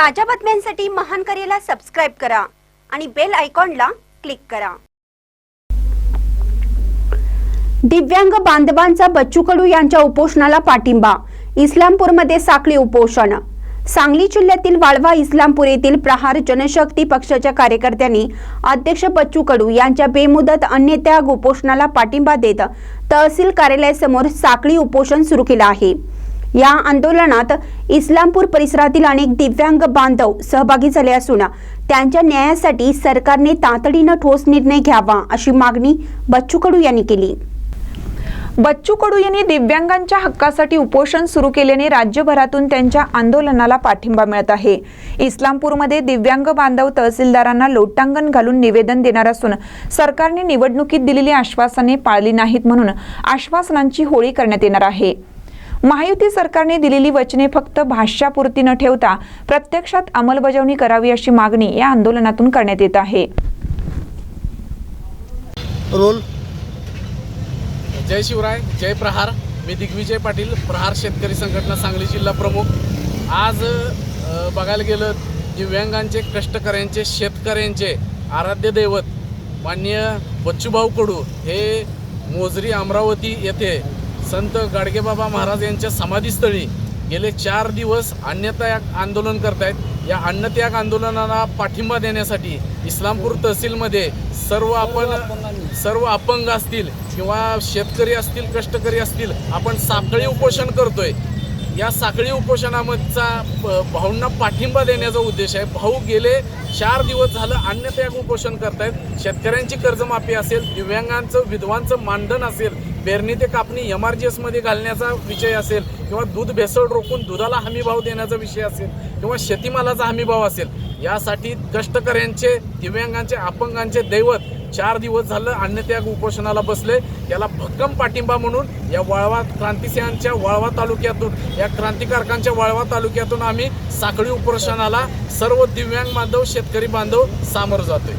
ताज्या बातम्यांसाठी महान करेला सबस्क्राईब करा आणि बेल आयकॉनला क्लिक करा. दिव्यांग बांधवांचा बच्चू कडू यांच्या उपोषणाला पाठिंबा इस्लामपूरमध्ये साखळी उपोषण. सांगली जिल्ह्यातील वाळवा इस्लामपूर येथील प्रहार जनशक्ती पक्षाच्या कार्यकर्त्यांनी अध्यक्ष बच्चू कडू यांच्या बेमुदत अन्यत्याग उपोषणाला पाठिंबा देत तहसील कार्यालयासमोर साखळी उपोषण सुरू केलं आहे. या आंदोलनात इस्लामपूर परिसरातील अनेक दिव्यांग बांधव सहभागी झाले असून त्यांच्या न्यायासाठी सरकारने तातडीनं ठोस निर्णय घ्यावा अशी मागणी बच्चू कडू यांनी केली. बच्चू कडू यांनी दिव्यांगांच्या हक्कासाठी उपोषण सुरू केल्याने राज्यभरातून त्यांच्या आंदोलनाला पाठिंबा मिळत आहे. इस्लामपूरमध्ये दिव्यांग बांधव तहसीलदारांना लोटांगण घालून निवेदन देणार असून सरकारने निवडणुकीत दिलेली आश्वासने पाळली नाहीत म्हणून आश्वासनांची होळी करण्यात येणार आहे. महायुती सरकारने दिलेली वचने फक्त भाष्यापुरती न ठेवता प्रत्यक्षात अंमलबजावणी करावी अशी मागणी या आंदोलनातून करण्यात येत आहे. रोल. जय शिवराय जय प्रहार. मी दिग्विजय पाटील प्रहार शेतकरी संघटना सांगली जिल्हा प्रमुख. आज बघायला गेलं दिव्यांगांचे कष्टकऱ्यांचे शेतकऱ्यांचे आराध्य दैवत माननीय बच्चूभाऊ कडू हे मोजरी अमरावती येथे संत गाडगेबाबा महाराज यांच्या समाधीस्थळी गेले चार दिवस अन्नत्याग आंदोलन करतायत. या अन्नत्याग आंदोलनाला पाठिंबा देण्यासाठी इस्लामपूर तहसीलमध्ये सर्व आपण सर्व अपंग असतील किंवा शेतकरी असतील कष्टकरी असतील आपण साखळी उपोषण करतोय. या साखळी उपोषणामधचा प- भाऊंना पाठिंबा देण्याचा उद्देश आहे. भाऊ गेले चार दिवस झालं अन्नत्याग उपोषण करतायत. शेतकऱ्यांची कर्जमाफी असेल दिव्यांगांचं विधवांचं मानधन असेल पेरणी ते कापणी एम आर जी एसमध्ये घालण्याचा विषय असेल किंवा दूध भेसळ रोखून दुधाला हमीभाव देण्याचा विषय असेल किंवा शेतीमालाचा हमीभाव असेल यासाठी कष्टकऱ्यांचे दिव्यांगांचे अपंगांचे दैवत चार दिवस झालं अन्नत्याग उपोषणाला बसले. याला भक्कम पाठिंबा म्हणून या वाळवा क्रांतिसिंहांच्या वाळवा तालुक्यातून या क्रांतिकारकांच्या वाळवा तालुक्यातून आम्ही साखळी उपोषणाला सर्व दिव्यांग बांधव शेतकरी बांधव सामोरं जातोय.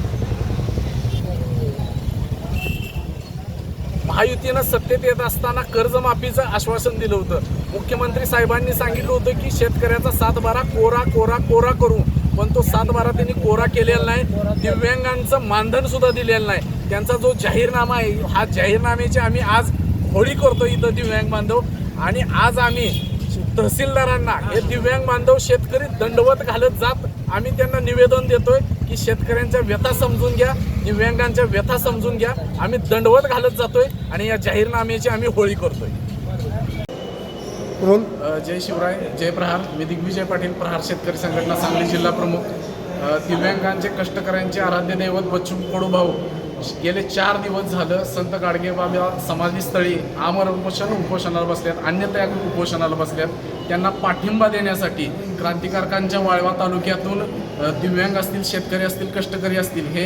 महायुतीनं सत्तेत येत असताना कर्जमाफीचं आश्वासन दिलं होतं. मुख्यमंत्री साहेबांनी सांगितलं होतं की शेतकऱ्याचा सातबारा कोरा कोरा कोरा करू. पण तो सातबारा त्यांनी कोरा केलेला नाही. दिव्यांगांचं मानधन सुद्धा दिलेलं नाही. त्यांचा जो जाहीरनामा आहे हा जाहीरनाम्याची आम्ही आज होळी करतो इथं दिव्यांग बांधव. आणि आज आम्ही तहसीलदारांना हे दिव्यांग बांधव शेतकरी दंडवत घालत जात आम्ही त्यांना निवेदन देतोय की शेतकऱ्यांच्या व्यथा समजून घ्या दिव्यांगांच्या व्यथा समजून घ्या. आम्ही दंडवत घालत जातोय आणि या जाहीरनाम्याची आम्ही होळी करतोय. जय शिवराय जय प्रहार. मी दिग्विजय पाटील प्रहार शेतकरी संघटना सांगली जिल्हा प्रमुख. दिव्यांगांचे कष्टकऱ्यांचे आराध्य दैवत बच्चू कडू भाऊ. गेले चार दिवस झालं संत गाडगेबाबा समाधीस्थळी आमर उपोषण उपोषणाला बसल्यात अन्यथा उपोषणाला बसल्यात त्यांना पाठिंबा देण्यासाठी क्रांतिकारकांच्या वाळवा तालुक्यातून दिव्यांग असतील शेतकरी असतील कष्टकरी असतील हे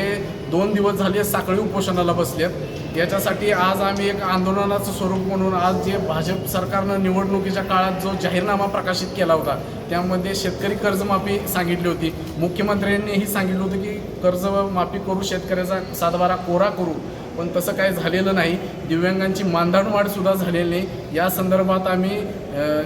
दोन दिवस झाले साखळी उपोषणाला बसलेत. याच्यासाठी आज आम्ही एक आंदोलनाचं स्वरूप म्हणून आज जे भाजप सरकारनं निवडणुकीच्या काळात जो जाहीरनामा प्रकाशित केला होता त्यामध्ये शेतकरी कर्जमाफी सांगितली होती. मुख्यमंत्र्यांनीही सांगितलं होतं की कर्जमाफी करू शेतकऱ्याचा सातबारा कोरा करू. पण तसं काय झालेलं नाही. दिव्यांगांची मानधनवाढसुद्धा झालेली नाही. या संदर्भात आम्ही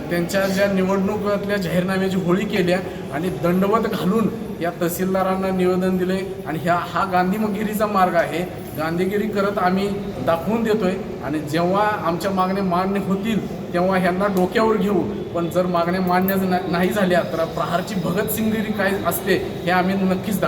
त्यांच्या ज्या निवडणुकातल्या जाहीरनाम्याची होळी केल्या आणि दंडवत घालून या तहसीलदारांना निवेदन दिले. आणि ह्या हा गांधीगिरीचा मार्ग आहे. गांधीगिरी करत आम्ही दाखवून देतोय. आणि जेव्हा आमच्या मागण्या मान्य होतील तेव्हा ह्यांना डोक्यावर घेऊ पण जर मागण्या मान्य नाही झाल्या तर प्रहारची भगतसिंगिरी काय असते हे आम्ही नक्कीच दाखवू.